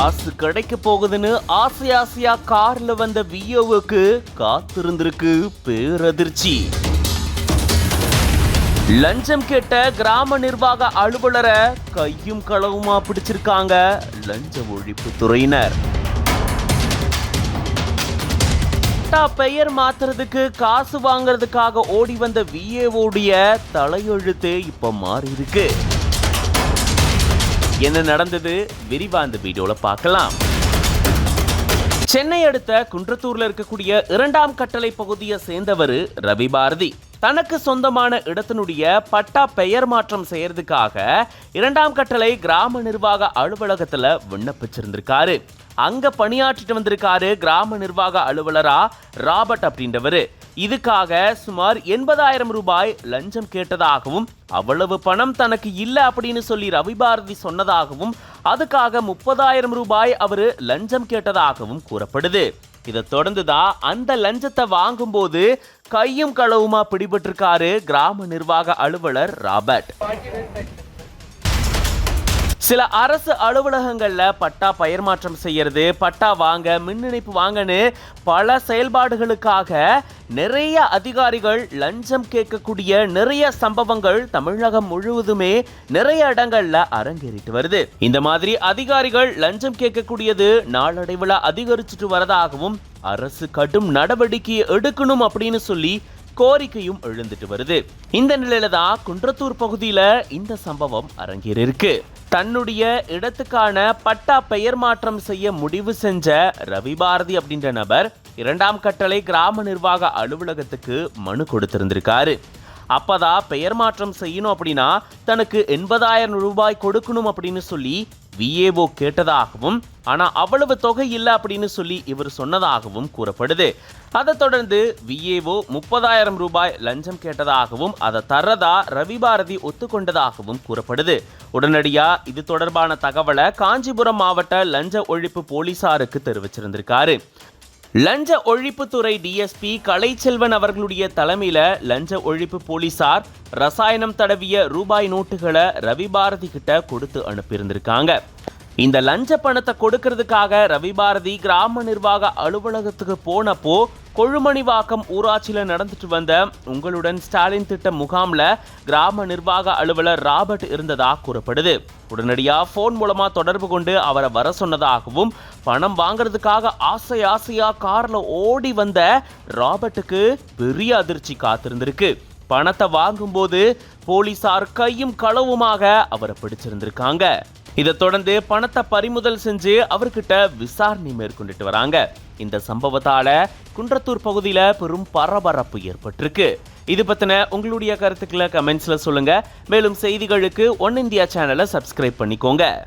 காசு கிடைக்க போகுதுன்னு ஆசை ஆசையா கார்ல வந்த வியோவுக்கு காத்திருந்திருக்கு பேரதிர்ச்சி. லஞ்சம் கேட்ட கிராம நிர்வாக அலுவலரை கையும் களவுமா பிடிச்சிருக்காங்க லஞ்ச ஒழிப்பு துறையினர். பெயர் மாத்துறதுக்கு காசு வாங்குறதுக்காக ஓடி வந்த விஏஓடைய தலையெழுத்து இப்ப மாறி இருக்கு என்ன நடந்தது? விரிவா இந்த வீடியோல பார்க்கலாம். சென்னை அடுத்த குன்றத்தூர்ல இருக்கக்கூடிய இரண்டாம் கட்டளை பகுதியை சேர்ந்தவர் ரவி பாரதி. தனக்கு சொந்தமான இடத்தினுடைய பட்டா பெயர் மாற்றம் செய்யறதுக்காக இரண்டாம் கட்டளை கிராம நிர்வாக அலுவலகத்துல விண்ணப்பிச்சிருந்திருக்காரு. அங்க பணியாற்றிட்டு வந்திருக்காரு கிராம நிர்வாக அலுவலரா ராபர்ட் அப்படின்றவரு. இதுக்காக சுமார் எண்பதாயிரம் ரூபாய் லஞ்சம் கேட்டதாகவும் அவ்வளவு பணம் தனக்கு இல்லை அப்படின்னு சொல்லி ரவி பாரதி சொன்னதாகவும் அதுக்காக முப்பதாயிரம் ரூபாய் அவரு லஞ்சம் கேட்டதாகவும் கூறப்படுது. இதை தொடர்ந்துதான் அந்த லஞ்சத்தை வாங்கும்போது கையும் களவுமா பிடிபட்டிருக்காரு கிராம நிர்வாக அலுவலர் ராபர்ட். சில அரசு அலுவலகங்களில் பட்டா பயிர் மாற்றம் செய்யறது பட்டா வாங்க மின் இணைப்பு வாங்கன்னு பல செயல்பாடுகளுக்காக நிறைய அதிகாரிகள் லஞ்சம் கேட்கக்கூடிய நிறைய சம்பவங்கள் தமிழகம் முழுவதுமே நிறைய இடங்கள்ல அரங்கேறிட்டு வருது. இந்த மாதிரி அதிகாரிகள் லஞ்சம் கேட்கக்கூடியது நாளடைவில் அதிகரிச்சுட்டு வரதாகவும் அரசு கடும் நடவடிக்கை எடுக்கணும் அப்படின்னு சொல்லி கோரிக்கையும் எழுந்துட்டு வருது. இந்த நிலையில தான் குன்றத்தூர் பகுதியில இந்த சம்பவம் அரங்கேறிருக்கு தன்னுடைய இடத்துக்கான பட்டா பெயர் மாற்றம் செய்ய முடிவு செஞ்ச ரவி பாரதி அப்படின்ற நபர் இரண்டாம் கட்டளை கிராம நிர்வாக அலுவலகத்துக்கு மனு கொடுத்திருந்திருக்காரு. அப்பதான் பெயர் மாற்றம் செய்யணும் அப்படின்னா தனக்கு எண்பதாயிரம் ரூபாய் கொடுக்கணும் அப்படின்னு சொல்லி விஏஓ கேட்டதாகவும் ஆனால் அவ்வளவு தொகை இல்லை அப்படின்னு சொல்லி இவர் சொன்னதாகவும் கூறப்படுது. அதை தொடர்ந்து விஏஓ முப்பதாயிரம் ரூபாய் லஞ்சம் கேட்டதாகவும் அதை தரதா ரவி பாரதி ஒத்துக்கொண்டதாகவும் கூறப்படுது. உடனடியாக இது தொடர்பான தகவலை காஞ்சிபுரம் மாவட்ட லஞ்ச ஒழிப்பு போலீசாருக்கு தெரிவிச்சிருந்திருக்காரு. லஞ்ச ஒழிப்புத்துறை டிஎஸ்பி கலைச்செல்வன் அவர்களுடைய தலைமையில லஞ்ச ஒழிப்பு போலீசார் ரசாயனம் தடவிய ரூபாய் நோட்டுகளை ரவி பாரதி கிட்ட கொடுத்து அனுப்பியிருந்திருக்காங்க. இந்த லஞ்ச பணத்தை கொடுக்கறதுக்காக ரவி பாரதி கிராம நிர்வாக அலுவலகத்துக்கு போனப்போ கொழுமணிவாக்கம் ஊராட்சியில் நடந்துட்டு வந்த உங்களுடன் ஸ்டாலின் திட்ட முகாம்ல கிராம நிர்வாக அலுவலர் ராபர்ட் இருந்ததா கூறப்படுது. உடனடியா போன் மூலமா தொடர்பு கொண்டு அவரை வர சொன்னதாகவும் பணம் வாங்குறதுக்காக ஆசை ஆசையா கார்ல ஓடி வந்த ராபர்ட்டுக்கு பெரிய அதிர்ச்சி காத்திருந்திருக்கு. பணத்தை வாங்கும்போது போலீசார் கையும் களவுமாக அவரை பிடிச்சிருந்திருக்காங்க. இதை தொடர்ந்து பணத்தை பறிமுதல் செஞ்சு அவர்கிட்ட விசாரணை மேற்கொண்டுட்டு வராங்க. இந்த சம்பவத்தால குன்றத்தூர் பகுதியில பெரும் பரபரப்பு ஏற்பட்டிருக்கு. இது பத்தின உங்களுடைய கருத்துக்களை கமெண்ட்ஸ்ல சொல்லுங்க. மேலும் செய்திகளுக்கு ஒன் இந்தியா சேனலை சப்ஸ்கிரைப் பண்ணிக்கோங்க.